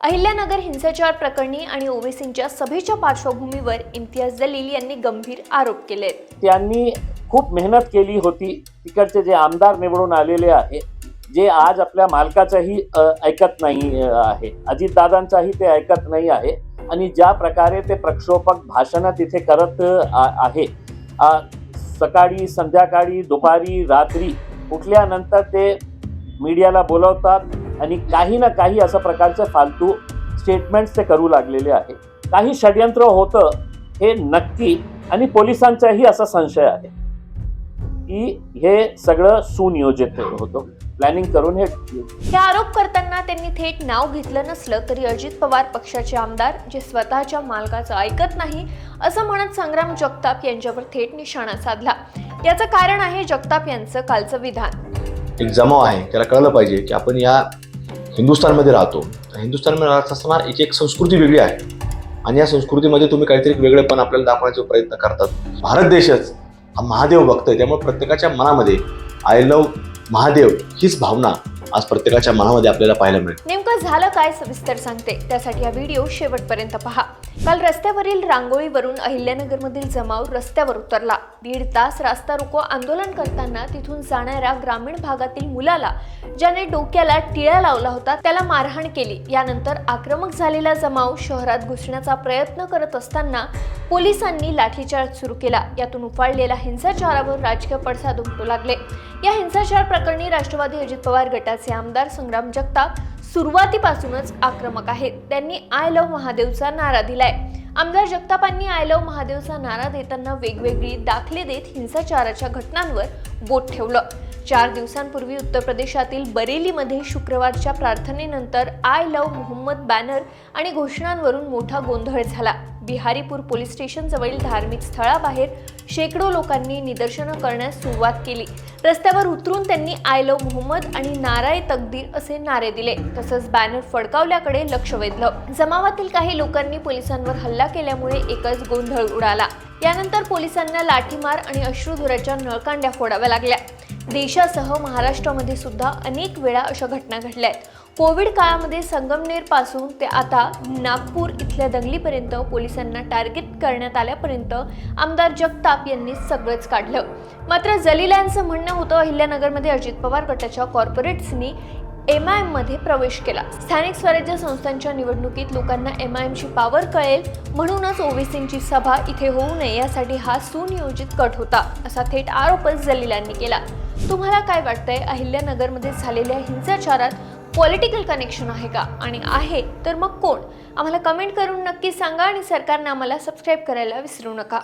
अहिल्यानगर हिंसाचार प्रकरणी आणि ओवेसींच्या सभेच्या पार्श्वभूमीवर इम्तियाज जलील यांनी गंभीर आरोप केले. त्यांनी खूप मेहनत केली होती. तिकडचे जे आमदार निवडून आलेले आहे जे आज आपल्या मालकाचंही ऐकत नाही आहे. अजितदादांचाही ते ऐकत नाही आहे. आणि ज्या प्रकारे ते प्रक्षोपक भाषणं तिथे करत आ- आहे सकाळी संध्याकाळी दुपारी रात्री उठल्यानंतर ते मीडियाला बोलवतात आणि काही ना काही असं प्रकारचे फालतू स्टेटमेंट्स ते करू लागलेले आहे. काही षडयंत्र होतं हे नक्की आणि पोलिसांचाही असा संशय आहे. की हे सगळं सुनियोजित होतं. प्लॅनिंग करून हे हे आरोप करताना त्यांनी थेट नाव घेतलं नसलं तरी अजित पवार पक्षाचे आमदार जे स्वतःच्या मालकाचं ऐकत नाही असं म्हणत संग्राम जगताप यांच्यावर थेट निशाणा साधला. याचं कारण आहे जगताप यांचं कालचं विधान. एक जमाव आहे त्याला कळलं पाहिजे की आपण या हिंदुस्थानमध्ये राहतो. हिंदुस्थानमध्ये राहत असताना एक एक संस्कृती वेगळी आहे. आणि या संस्कृतीमध्ये तुम्ही काहीतरी वेगळेपण आपल्याला दाखवण्याचा प्रयत्न करतात. भारत देशच हा महादेव भक्त आहे. त्यामुळे प्रत्येकाच्या मनामध्ये आय लव महादेव हीच भावना आज प्रत्येकाच्या मनामध्ये आपल्याला पाहायला मिळेल. नेमकं झालं काय? सविस्तर सांगते. त्यासाठी हा व्हिडिओ शेवटपर्यंत पहा. काल रस्त्यावरील रांगोळीवरून अहिल्यानगरमधील जमाव रस्त्यावर उतरला. दीड तास रास्ता रोको आंदोलन करताना तिथून जाणाऱ्या ग्रामीण भागातील मुलाला ज्याने डोक्याला टिळा लावला होता त्याला मारहाण केली. यानंतर आक्रमक झालेला जमाव शहरात घुसण्याचा प्रयत्न करत असताना पोलिसांनी लाठीचार्ज सुरू केला. यातून उफाळलेल्या हिंसाचारावर राजकीय पडसाद उमटू लागले. या हिंसाचार प्रकरणी राष्ट्रवादी अजित पवार गटाचे आमदार संग्राम जगताप सुरुवातीपासूनच आक्रमक आहेत. त्यांनी आय लव्ह महादेवचा नारा दिलाय. आमदार जगतापांनी आय लव्ह महादेवचा नारा देताना वेगवेगळी दाखले देत हिंसाचाराच्या घटनांवर बोट ठेवलं. चार दिवसांपूर्वी उत्तर प्रदेशातील बरेलीमध्ये शुक्रवारच्या प्रार्थनेनंतर आय लव्ह मोहम्मद बॅनर आणि घोषणांवरून मोठा गोंधळ झाला. बिहारीपूर पोलीस स्टेशनजवळील धार्मिक स्थळाबाहेर शेकडो लोकांनी निदर्शनं करण्यास सुरुवात केली. रस्त्यावर उतरून त्यांनी आय लव मोहम्मद आणि नाराय तकदीर असे नारे दिले. तसंच बॅनर फडकावल्याकडे लक्ष वेधलं. जमावातील काही लोकांनी पोलिसांवर हल्ला केल्यामुळे एकच गोंधळ उडाला. यानंतर पोलिसांना लाठीमार आणि अश्रुधुराच्या नळकांड्या फोडाव्या लागल्या. देशासह महाराष्ट्रामध्ये सुद्धा अनेक वेळा अशा घटना घडल्या आहेत कोविड काळामध्ये संगमनेरपासून ते आता नागपूर इथल्या दंगलीपर्यंत पोलिसांना टार्गेट करण्यात आल्यापर्यंत आमदार जगताप यांनी सगळंच काढलं. मात्र जलीलांचं म्हणणं होतं अहिल्यानगरमध्ये अजित पवार गटाच्या कॉर्पोरेट्सनी एम आयमध्ये प्रवेश केला. स्थानिक स्वराज्य संस्थांच्या निवडणुकीत लोकांना एम आय एमची पॉवर कळेल म्हणूनच ओबीसींची सभा इथे होऊ नये यासाठी हा सुनियोजित कट होता असा थेट आरोपच जलीलांनी केला. तुम्हाला काय वाटतंय? अहिल्यानगरमध्ये झालेल्या हिंसाचारात पॉलिटिकल कनेक्शन आहे का? आणि आहे तर मग कोण? आम्हाला कमेंट करून नक्की सांगा आणि सरकारने आम्हाला सबस्क्राईब करायला विसरू नका.